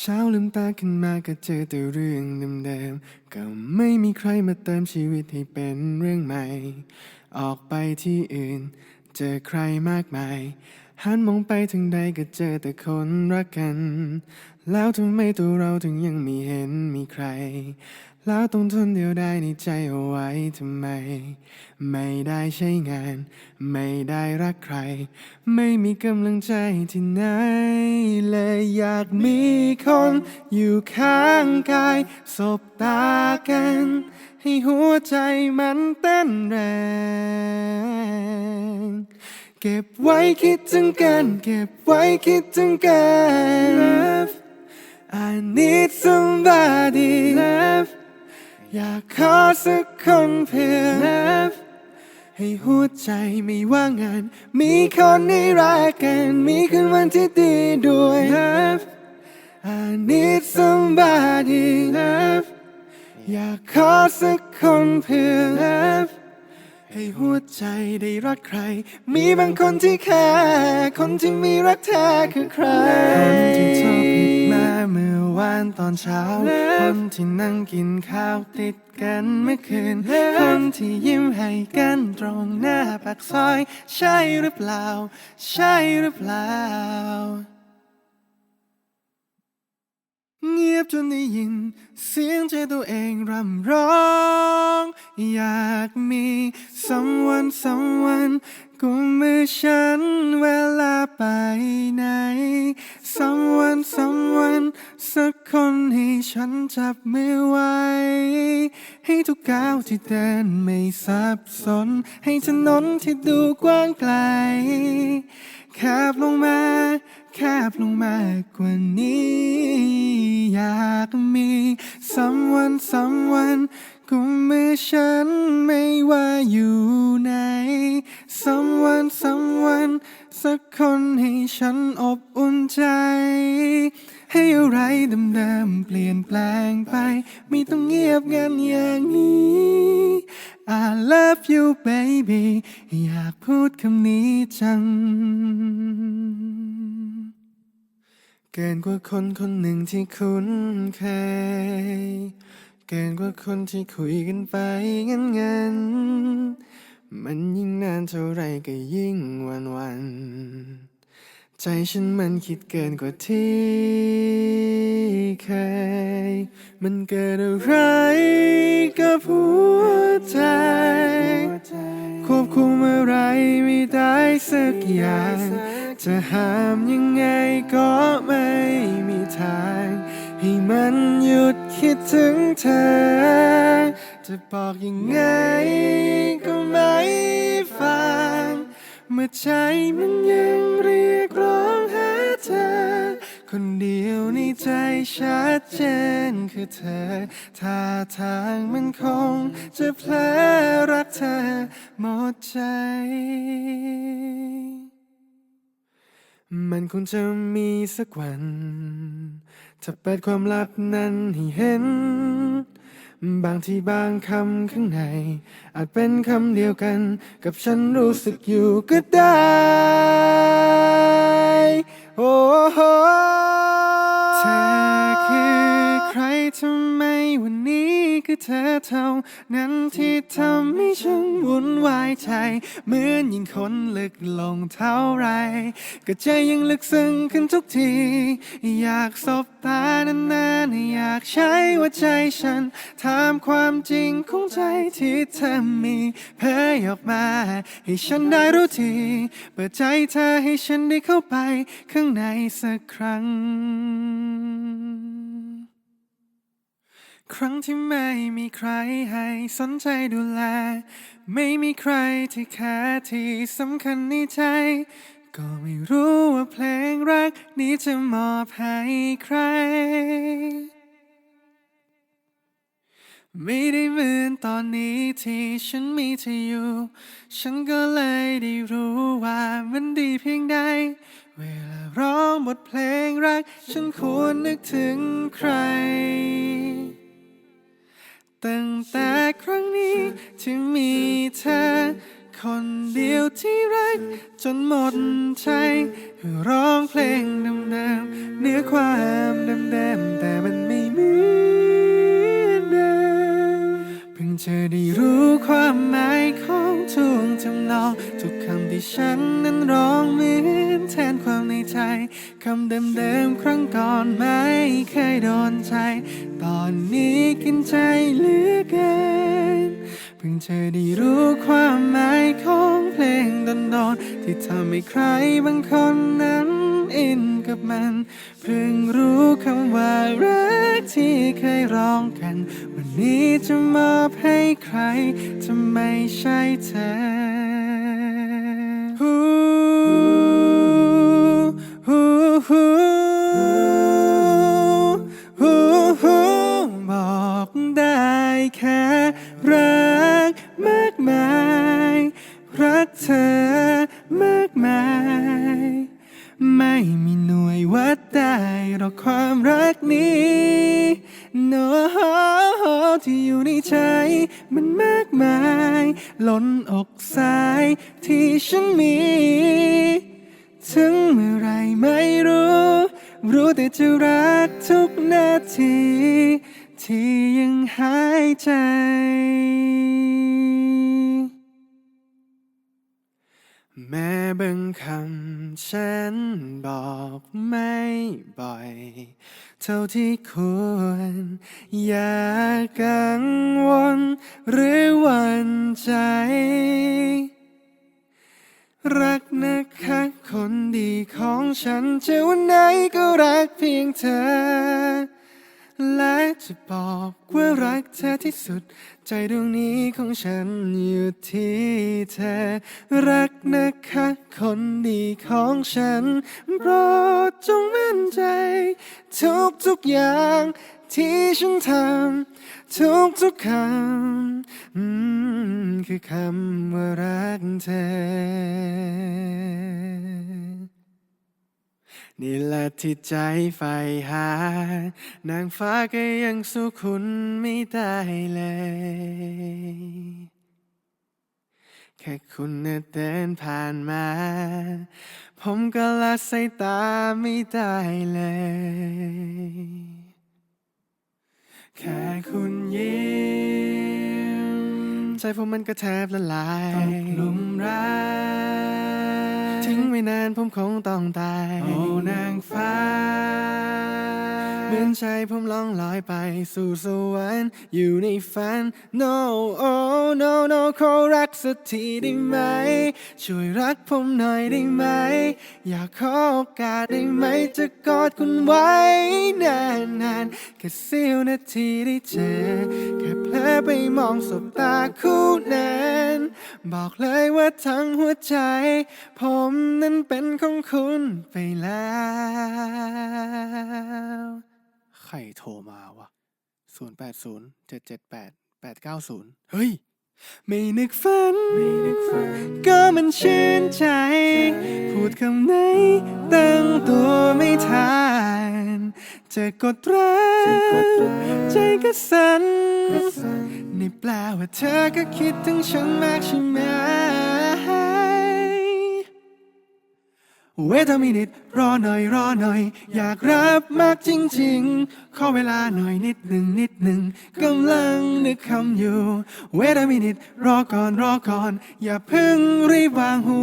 เช้าลืมตาขึ้นมาก็เจอแต่เรื่องเดิมๆ ก็ไม่มีใครมาเติมชีวิตให้เป็นเรื่องใหม่ ออกไปที่อื่น เจอใครมากมาย หันมองไปทางใดก็เจอแต่คนรักกัน แล้วทำไมตัวเราถึงยังไม่เห็นมีใคร แล้วต้องทนเดียวได้ในใจเอาไว้ทำไม ไม่ได้ใช้งาน ไม่ได้รักใคร ไม่มีกำลังใจที่ไหน เลยอยากมีคนอยู่ข้างกาย สบตากัน ให้หัวใจมันเต้นแรงเก็บไว้คิดถึงกัน เก็บไว้คิดถึงกัน Love I need somebody love อยากขอสักคนเพื่อ love ให้หัวใจไม่ว่างงาน มีคนให้รักกัน มีคืนวันที่ดีด้วย love I need somebody love อยากขอสักคนเพื่อ love ให้หัวใจได้รักใคร มีบางคนที่แค่คนที่มีรักแท้คือใคร วานตอนเช้า คนที่นั่งกินข้าวติดกันเมื่อคืน คนที่ยิ้มให้กันตรงหน้าปากซอย ใช่หรือเปล่า ใช่หรือเปล่า เงียบจนได้ยิน เสียงใจตัวเองรำร้อง อยากมี someone someone กุมมือฉันเวลาไปไหน someone someone สักคนให้ฉันจับมือไว้ ให้ทุกก้าวที่เดินไม่สับสน ให้ถนนที่ดูกว้างไกล แคบลงมา แคบลงมากว่านี้ อยากมี someone someone กุมมือฉันไม่ว่าอยู่ไหน someone someone สักคนให้ฉันอบอุ่นใจ ให้อะไรเดิมๆเปลี่ยนแปลงไป ไม่ต้องเงียบงันอย่างนี้ I love you baby อยากพูดคำนี้จัง เกินกว่าคนคนหนึ่งที่คุ้นเคย เกินกว่าคนที่คุยกันไปงั้นงัน มันยิ่งนานเท่าไรก็ยิ่งวันวัน ใจฉันมันคิดเกินกว่าที่เคย มันเกิดอะไรกับหัวใจ ควบคุมอะไรไม่ได้สักอย่าง จะห้ามยังไงก็ไม่มีทาง ให้มันหยุดคิดถึงเธอ จะบอกยังไงก็ไม่ฟัง เมื่อใจมันยังเรียกร้องหาเธอ คนเดียวในใจชัดเจนคือเธอ ท่าทางมันคงจะเพลรักเธอหมดใจ มันคงจะมีสักวัน ถ้าเปิดความลับนั้นให้เห็น บางทีบางคำข้างใน อาจเป็นคำเดียวกัน กับฉันรู้สึกอยู่ก็ได้ โอ้โหเธอคือใครทำไมวันนี้ คือเธอเท่านั้นที่ทำให้ฉันวุ่นวายใจ เหมือนยิ่งคนลึกลงเท่าไร ก็ใจยังลึกซึ้งขึ้นทุกที อยากสบตานานๆ อยากใช้ว่าใจฉัน ถามความจริงของใจที่เธอมีเผยออกมา ให้ฉันได้รู้ที เปิดใจเธอให้ฉันได้เข้าไปข้างในสักครั้ง ครั้งที่ไม่มีใครให้สนใจดูแล ไม่มีใครที่แค่ที่สำคัญในใจ ก็ไม่รู้ว่าเพลงรักนี้จะมอบให้ใคร ไม่ได้เหมือนตอนนี้ที่ฉันมีเธออยู่ ฉันก็เลยได้รู้ว่ามันดีเพียงใด เวลาร้องบทเพลงรัก ฉันควรนึกถึงใคร ตั้งแต่ครั้งนี้ที่มีเธอ คนเดียวที่รัก จนหมดใจร้องเพลงเดิมๆเนื้อความเดิมๆแต่มันไม่เหมือนเดิมเพิ่งจะได้รู้ความหมายของทุกทำนอง ทุกคำที่ฉันนั้นร้องเหมือนแทนความในใจคำเดิมๆครั้งก่อนไม่เคยโดนใจ ตอนนี้กินใจเหลือเกินเพิ่งเจะได้รู้ความหมายของเพลงดนดนที่ทำให้ใครบางคนนั้นอินกับมัน เพิ่งรู้คำว่ารักที่เคยร้องกัน วันนี้จะมอบให้ใครจะไม่ใช่เธอ รักนี้ no ที่อยู่ในใจ มันมากมาย ล้นอกสายที่ฉันมี ถึงเมื่อไรไม่รู้ รู้แต่จะรักทุกนาที ที่ยังหายใจ แม้บางคำฉันบอกไม่บ่อย เท่าที่ควร อย่ากังวลหรือหวั่นใจ รักนะคะคนดีของฉันจะวันไหนก็รักเพียงเธอ และจะบอกว่ารักเธอที่สุด ใจดวงนี้ของฉันอยู่ที่เธอ รักนะคะคนดีของฉันโปรดจงมั่นใจ ทุกทุกอย่างที่ฉันทำทุกทุกคำอืมคือคำว่ารักเธอ นี่แหละที่ใจใฝ่หา นางฟ้าก็ยังสู้คุณไม่ได้เลย แค่คุณเดินผ่านมา ผมก็ละสายตาไม่ได้เลย แค่คุณยิ้ม ใจผมมันก็แทบละลายตกหลุมรักทิ้งไม่นานผมคงต้องตาย โอ้นางฟ้าเหมือนใจผมล่องลอยไปสู่สวรรค์อยู่ในฝัน no oh no no ขอรักสักทีได้ไหม ช่วยรักผมหน่อยได้ไหม อยากขอโอกาสได้ไหม จะกอดคุณไว้นานๆแค่เสี้ยวนาทีได้เจอแค่เพลอไปมองสบตาคู่นั้น บอกเลยว่าทั้งหัวใจ ผมนั้นเป็นของคุณไปแล้ว ใครโทรมาวะ 0 8 0 7 7 8 8 9 0 เฮ้ย ไม่นึกฝันไม่นึกฝันก็มันชื่นใจ พูดคำไหน ตั้งตัวไม่ทันจะกดรักใจก็สั่น นี่แปลว่าเธอก็คิดถึงฉันมากใช่ไหมเวทมินิตรอหน่อยรอหน่อย อยากรับมากจริงๆ ขอเวลาหน่อยนิดหนึ่งนิดหนึ่งกำลังนึกคำอยู่เวทมินิตรอก่อนรอก่อน อย่าเพิ่งรีบวางหู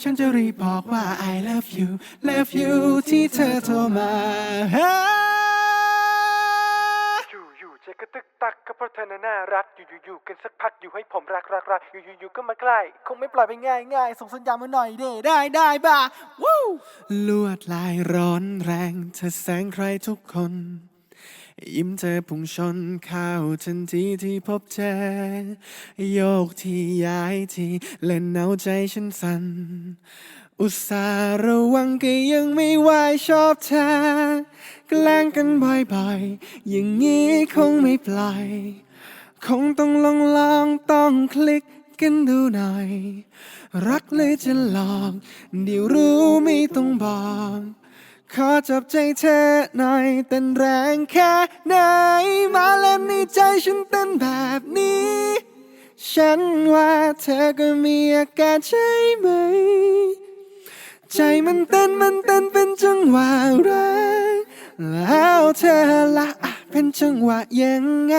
ฉันจะรีบบอกว่า I love you love you ที่เธอโทรมาอ ตึกตักก็เพราะเธอน่ะน่ารักอยู่อยู่อยู่กันสักพักอยู่ให้ผมรักรักรักอยู่อยู่อยู่ก็มาใกล้ คงไม่ปล่อยไปง่ายง่ายส่งสัญญาณมาหน่อยเด้ได้ได้บ้าวู้ลวดลายร้อนแรงเธอแสงใครทุกคน ยิ้มเธอพุ่งชนเข้าทันทีที่พบเธอ โยกที่ย้ายที่เล่นเอาใจฉันสั่น อุตส่าห์ระวังก็ยังไม่ไหวชอบเธอแกล้งกันบ่อยๆ อย่างนี้คงไม่ปล่อย คงต้องลองลองต้องคลิกกันดูหน่อย รักเลยจะหลอกเดี๋ยวรู้ไม่ต้องบอก ขอจับใจเธอหน่อยเต้นแรงแค่ไหน มาเล่นในใจฉันเต้นแบบนี้ ฉันว่าเธอก็มีอาการใช่ไหม ใจมันเต้นมันเต้นเป็นจังหวะรักแล้วเธอละเป็นจังหวะยังไง